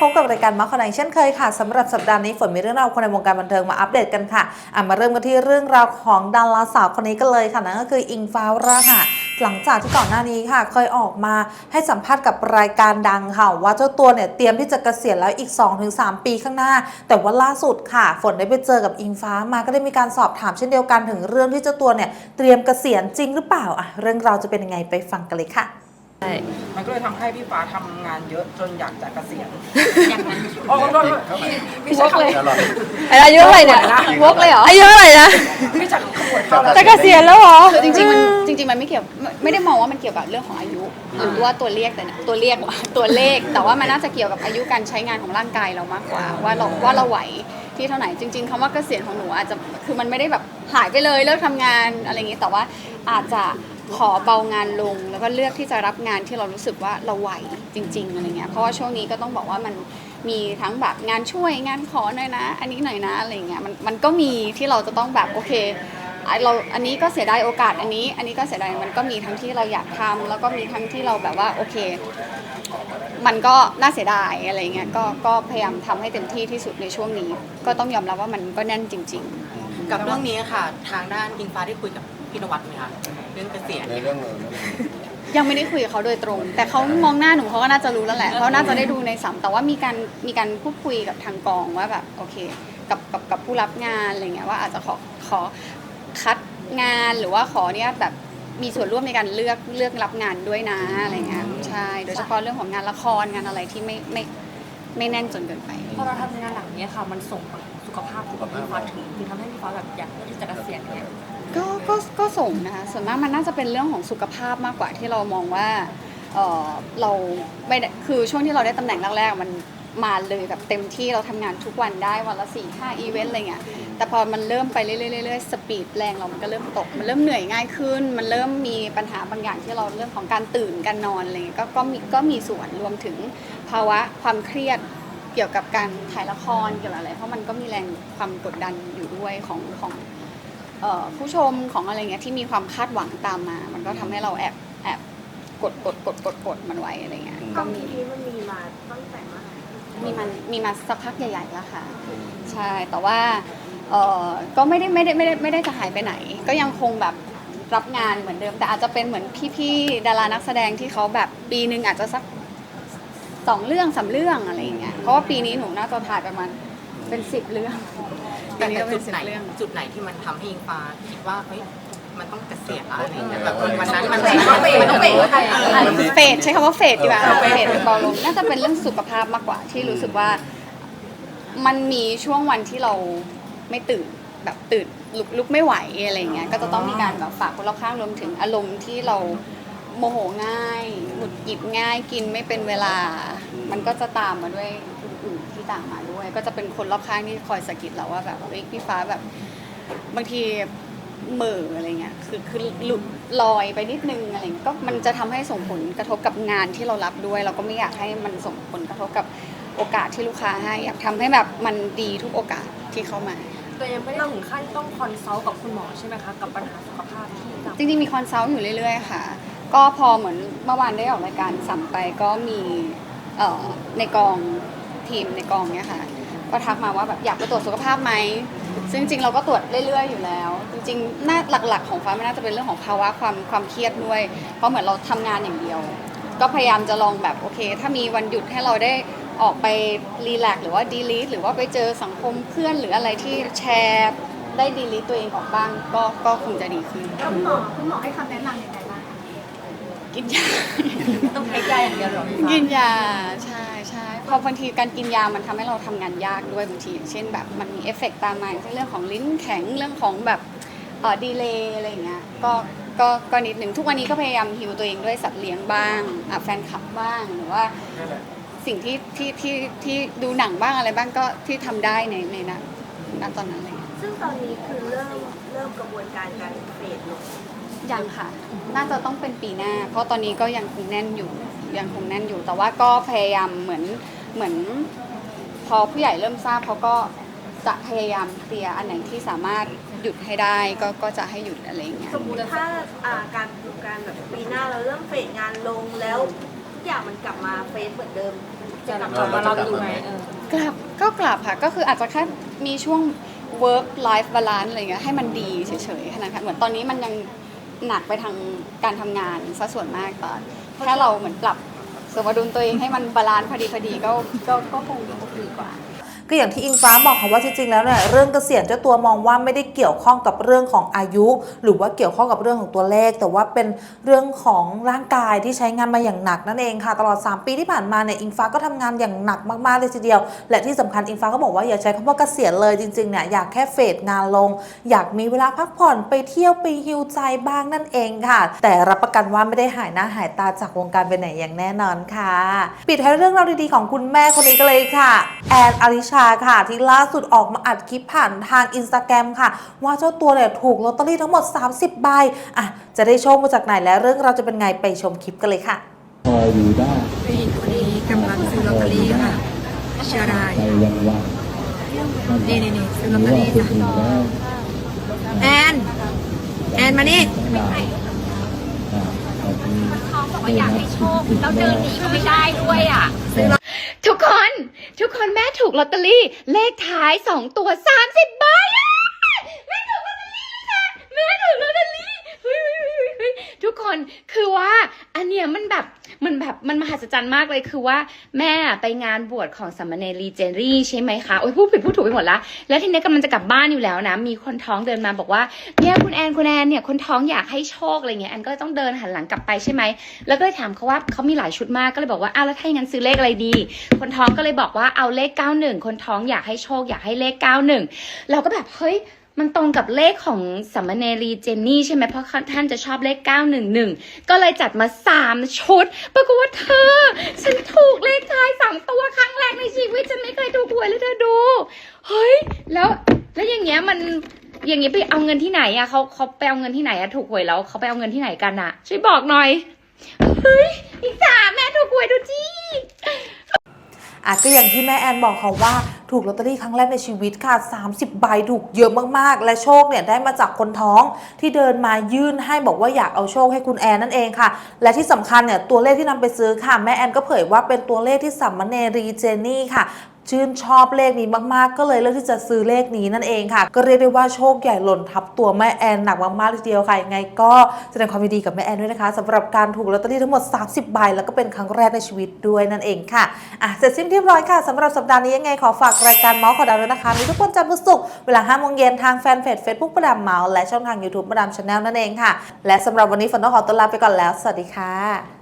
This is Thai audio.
พบกับรายการมาคอนไนเช่นเคยค่ะสำหรับสัปดาห์นี้ฝนมีเรื่องราวคนในวงการบันเทิงมาอัปเดตกันค่ะอะมาเริ่มกันที่เรื่องราวของดาราสาวคนนี้กันเลยค่ะนั่นก็คืออิงฟ้าวราหะหลังจากที่ก่อนหน้านี้ค่ะ เคยออกมาให้สัมภาษณ์กับรายการดังค่ะ ว่าเจ้าตัวเนี่ยเตรียมที่จะเกษียณแล้วอีก 2-3 ปีข้างหน้า แต่ว่าล่าสุดค่ะ ฝนได้ไปเจอกับอิงฟ้ามาก็ได้มีการสอบถามเช่นเดียวกันถึงเรื่องที่เจ้าตัวเนี่ยเตรียมเกษียณจริงหรือเปล่าอะเรื่องราวจะเป็นยังไงไปฟังกันเลยค่ะ มันก็เลยทำให้พี่ฟ้าทำงานเยอะจนอยากจะเกษียณอย่างนั้นโอ้โหไม่ใช่คำเลยนี้อายุเท่าไหร่เนี่ยวกเลยเหรออายุเท่าไหร่นะไม่ใช่ขบวนเข้าแล้วจะเกษียณแล้วเหรอคือจริงๆมันจริง ๆ มันไม่เกี่ยวไม่ไม่ได้มองว่ามันเกี่ยวกับเรื่องของอายุหรือว่าตัวเลขแต่เนี่ยตัวเลขว่ะตัวเลข แต่ว่ามันน่าจะเกี่ยวกับอายุการใช้งานของร่างกายเรามากกว่า ว่าเราว่าเราไหวที่เท่าไหร่จริง ๆคำว่าเกษียณของหนูอาจจะคือมันไม่ได้แบบหายไปเลยเลิกทำงานอะไรอย่างงี้แต่ว่าอาจจะ ขอเบางานลงแล้วก็เลือกที่จะรับงานที่เรารู้สึกว่าเราไหวจริงๆอะไรเงี้ยเพราะว่าช่วงนี้ก็ต้องบอกว่ามันมีทั้งแบบงานช่วยงานขอหน่อยนะ อันนี้หน่อยนะอะไรเงี้ยมันมันก็มีที่เราจะต้องแบบโอเคเราอันนี้ก็เสียดายโอกาสอันนี้ อันนี้ก็เสียดายมันก็มีทั้งที่เราอยากทำแล้วก็มีทั้งที่เราแบบว่าโอเค มันก็น่าเสียดายอะไรเงี้ยก็ก็พยายามทำให้เต็มที่ที่สุดในช่วงนี้ ก็ต้องยอมรับว่ามันก็แน่นจริง ๆ กับเรื่องนี้ค่ะ ทางด้านอิงฟ้าได้คุยกับพี่นวัดไหมคะ เรื่องเกษียณในเรื่องเลยยังไม่ได้คุยกับเขาโดยตรง แต่เขามองหน้าหนูเขาก็น่าจะรู้แล้วแหละเขาน่าจะได้ดูในสัมแต่ว่ามีการมีการพูดคุยกับทางกองว่าแบบโอเค กับกับกับผู้รับงานอะไรเงี้ยว่าอาจจะขอขอคัดงานหรือว่าขอเนี่ยแบบมีส่วนร่วมในการเลือกเลือกรับงานด้วยนะอะไรเงี้ยใช่โดยเฉพาะเรื่องของงานละครงานอะไรที่ไม่ไม่ไม่แน่นจนเกินไปพอเราทำงานหลังเนี้ยค่ะมันส่งผลสุขภาพของพี่ฟ้าถึงคือทำให้พี่ฟ้าแบบอยากที่จะเกษียณเนี่ยก็ก็ก็ ส่งนะคะส่วนมากมันน่าจะเป็นเรื่องของสุขภาพมากกว่าที่เรามองว่าเออเราไม่ได้คือช่วงที่เราได้ตำแหน่งแรกๆมันมาเลยแบบเต็มที่เราทำงานทุกวันได้วันละสี่ห้าอีเวนต์อะไรเงี้ยแต่พอมันเริ่มไปเรื่อยๆเรื่อยๆสปีดแรงเรามันก็เริ่มตก มันเริ่มเหนื่อยง่ายขึ้น มันเริ่มมีปัญหาบางอย่างที่เราเรื่องของการตื่นการนอนอะไรเงี้ยก็ก็มีก็มีส่วนรวมถึงภาวะความเครียดเกี่ยวกับการถ่ายละครเกี่ยวกับอะไร เพราะมันก็มีแรงความกดดันอยู่ด้วยของของ ผู้ชมของอะไรเงี้ยที่มีความคาดหวังตามมา มันก็ทำให้เราแอบแอบกดกดกดกดกดมันไว้อะไรเงี้ยก็มีนี้มันมีมาตั้งแต่เมื่อไหร่มีมันมีมาสักพักใหญ่ๆแล้วค่ะ ใช่แต่ว่าเออก็ไม่ได้ไม่ได้ไม่ได้ไม่ได้จะหายไปไหน ก็ยังคงแบบรับงานเหมือนเดิม แต่อาจจะเป็นเหมือนพี่ๆดารานักแสดงที่เขาแบบปีหนึ่งอาจจะสักสองเรื่องสามเรื่องอะไรอย่างเงี้ยเพราะว่าปีนี้หนูน่าจะถ่ายประมาณเป็นสิบเรื่องปี แต่นี้ก็เป็จุนดสิบไหนเรื่อง จุดไหนที่มันทำให้อิงฟ้าคิดว่าเฮ้ยมันต้องเกษียณแล้วอะไรอย่างเงี้ยแบบวันนั้นมันต้องเปย์ต้องเปย์ใครเฟดใช้คำว่าเฟดดีกว่าเฟดหรือเบาลงน่าจะเป็นเรื่องสุขภาพมากกว่าที่รู้สึกว่า มันมีช่วงวันที่เราไม่ตื่นแบบตื่นลุกลุกไม่ไหวอะไรเงี้ยก็จะต้องมีการแบบฝากคนรอบข้างรวมถึงอารมณ์ที่เราโมโหง่ายหงุดหงิดง่ายกินไม่เป็นเวลา มันก็จะตามมาด้วยอื่นๆที่ ตามมาด้วย ก็จะเป็นคนรอบข้างที่คอยสะกิดเราว่าแบบเฮ้ยพี่ฟ้าแบบบางทีเหม่ออะไรเงี้ยคือคือหลุดลอยไปนิดนึงอะไรเงี้ยก็มันจะทำให้ส่งผลกระทบกับงานที่เรารับด้วย เราก็ไม่อยากให้มันส่งผลกระทบกับโอกาสที่ลูกค้าให้อยากทำให้แบบมันดีทุกโอกาสที่เข้ามาแต่ยังไม่ได้ถึงขั้นต้องคอนซัลท์กับคุณหมอใช่ไหมคะกับปัญหาสุขภาพที่จำจริงๆมีคอนซัลท์อยู่เรื่อยๆค่ะ ก็พอเหมือนเมื่อวานได้ออกรายการสัมไปก็มีเอ่อในกอง ทีมในกองเนี้ยค่ะ ก็ทักมาว่าแบบอยากไปตรวจสุขภาพไหมซึ่งจริงๆเราก็ตรวจเรื่อยๆอยู่แล้ว จริงๆน่าหลักๆ ของฟ้ามันน่าจะเป็นเรื่องของภาวะความความเครียดด้วย เพราะเหมือนเราทำงานอย่างเดียว ก็พยายามจะลองแบบโอเค ถ้ามีวันหยุดให้เราได้ออกไปรีแลกซ์หรือว่าดีลีทหรือว่าไปเจอสังคมเพื่อนหรืออะไรที่แชร์ได้ดีลีทตัวเองออกบ้าง ก็ก็คงจะดีขึ้นแล้วคุณหมอคุณหมอให้คำแนะนำยังไงบ้างคะกินยาต้องใช้ยาอย่างเดียวเหรอพี่ฟ้ากินยาใช่ใช่เพอบางทีการกินยามันทำให้เราทำงานยากด้วยบางทีอย่างเช่นแบบมันมีเอฟเฟกต์ตามมาอย่างเช่นเรื่องของลิ้นแข็งเรื่องของแบบเออดีเลย์อะไรอย่างเงี้ยก็ก็ก็นิดหนึ่งทุกวันนี้ก็พยายามฮิวตัวเองด้วยสัตว์เลี้ยงบ้างอะแฟนคลับบ้างหรือว่าสิ่งที่ที่ที่ที่ดูหนังบ้างอะไรบ้างก็ที่ทำได้ในในนั้นณตอนนั้นเลยซึ่งตอนนี้คือเริ่มเริ่มกระบวนการการเฟดลงยังค่ะ น่าจะต้องเป็นปีหน้า เพราะตอนนี้ก็ยังคงแน่นอยู่ยังคงแน่นอยู่แต่ว่าก็พยายามเหมือน เหมือนพอผู้ใหญ่เริ่มทราบเขาก็จะพยายามเคลียร์อันไหนที่สามารถหยุดให้ได้ก็ก็จะให้หยุดอะไรอย่างเงี้ยสมมุติถ้าอ่าการการแบบปีหน้าเราเริ่มเฟดงานลงแล้วทุกอย่างมันกลับมาเฟดเหมือนเดิมจจะกลับมารับดูไหมเออกลับก็กลับค่ะก็คืออาจจะแค่มีช่วง work life balance อะไรเงี้ยให้มันดีเฉยๆแค่นั้นค่ะเหมือนตอนนี้มันยังหนักไปทางการทำงานซะส่วนมากตอนแค่เราเหมือนปรับ สมดุลตัวเองให้มันบาลานซ์พอดีพอดีก็ก็ก็คงดีกว่า ก็อย่างที่อิงฟ้าบอกค่ะว่าจริงๆแล้วเนี่ยเรื่องเกษียณเจ้าตัวมองว่าไม่ได้เกี่ยวข้องกับเรื่องของอายุ หรือว่าเกี่ยวข้องกับเรื่องของตัวเลข แต่ว่าเป็นเรื่องของร่างกายที่ใช้งานมาอย่างหนักนั่นเองค่ะ ตลอด 3 ปีที่ผ่านมาเนี่ยอิงฟ้าก็ทำงานอย่างหนักมากๆเลยทีเดียว และที่สำคัญอิงฟ้าก็บอกว่าอย่าใช้คำว่าเกษียณเลยจริงๆเนี่ยอยากแค่เฟดงานลง อยากมีเวลาพักผ่อนไปเที่ยวไปฮิวใจบ้างนั่นเองค่ะ แต่รับประกันว่าไม่ได้หายหน้าหายตาจากวงการไปไหนอย่างแน่นอนค่ะ ปิดท้ายเรื่องราวดีๆของคุณแม่คนนี้ก็เลยค่ะแอนอลิชาค่ะ ที่ล่าสุดออกมาอัดคลิปผ่านทางอินสตาแกรมค่ะ ว่าเจ้าตัวเนี่ยถูกลอตเตอรี่ทั้งหมด 30 ใบอะจะได้โชคมาจากไหนและเรื่องเราวจะเป็นไงไปชมคลิปกันเลยค่ะพออยู่ได้ผู้หญิงคนนี้กำลังซื้อลอตเตอรี่ค่ะเชื่อได้ไปวันวันนี่นี่นี่ซื้อลอตเตอรี่ว่าจ้ะคนอื่นแล้วแอนแอนมานี่ทั้งหลายอ่าแบบนี้บอกว่าอยากให้โชคแล้วเดินหนีก็ไม่ได้ด้วยอะทุกคน ทุกคนแม่ถูกลอตเตอรี่เลขท้าย 2 ตัว 30 คนคือว่าอันเนี้ยมันแบบมันแบบมันมหัศจรรย์มากเลยคือว่าแม่ไปงานบวชของสามเณรีเจนรี่ใช่ไหมคะโอ้ยพูดผิดพูดถูกไปหมดละแล้วทีนี้กำลังจะกลับบ้านอยู่แล้วนะ มีคนท้องเดินมาบอกว่าเนี่ยคุณแอนคุณแอนเนี่ยคนท้องอยากให้โชคอะไรเงี้ยแอนก็เลยต้องเดินหันหลังกลับไปใช่ไหมแล้วก็เลยถามเขาว่าเขามีหลายชุดมากก็เลยบอกว่าอ้าวแล้วถ้าอย่างนั้นซื้อเลขอะไรดี คนท้องก็เลยบอกว่าเอาเลข 91 คนท้องอยากให้โชคอยากให้เลข 91 เราก็แบบเฮ้ย มันตรงกับเลขของสัมมเนรีเจนนี่ใช่ไหมเพราะท่านจะชอบเลข 911 ก็เลยจัดมา 3 ชุด ปรากฏว่าเธอ ฉันถูกเลขท้าย 3 ตัวครั้งแรกในชีวิต ฉันไม่เคยถูกหวยเลยเธอดู เฮ้ย แล้วแล้วอย่างเงี้ยมันอย่างเงี้ยไปเอาเงินที่ไหนอะเขาเขาไปเอาเงินที่ไหนอะถูกหวยแล้วเขาไปเอาเงินที่ไหนกันอะช่วยบอกหน่อยเฮ้ยอีกสามแม่ถูกหวยดูจี้ อะก็อย่างที่แม่แอนบอกเขาว่าถูกลอตเตอรี่ครั้งแรกในชีวิตค่ะ 30 ใบถูกเยอะมากๆ และโชคเนี่ยได้มาจากคนท้องที่เดินมายื่นให้บอกว่าอยากเอาโชคให้คุณแอนนั่นเองค่ะ และที่สำคัญเนี่ยตัวเลขที่นำไปซื้อค่ะ แม่แอนก็เผยว่าเป็นตัวเลขที่สัมมเนรีเจนี่ค่ะชื่นชอบเลขนี้มากๆ ก็เลยเลือกที่จะซื้อเลขนี้นั่นเองค่ะ ก็เรียกได้ว่าโชคใหญ่หล่นทับตัวแม่แอนหนักมากๆทีเดียวค่ะยังไงก็แสดงความยินดีกับแม่แอนด้วยนะคะสำหรับการถูกลอตเตอรี่ทั้งหมด 30 ใบ แล้วก็เป็นครั้งแรกในชีวิตด้วยนั่นเองค่ะอะเสร็จสิ้นเรียบร้อยค่ะสำหรับสัปดาห์นี้ยังไงขอฝากรายการเมาส์ขอดาวด้วยนะคะ มีทุกวันจันทร์พุธศุกร์เวลา5โมงเย็นทางแฟนเพจ Facebook ประดามเมาส์และช่องทาง YouTube ประดามชาแนลนั่นเองค่ะ และสำหรับวันนี้ฝนต้องขอตัวลาไปก่อนแล้วสวัสดีค่ะ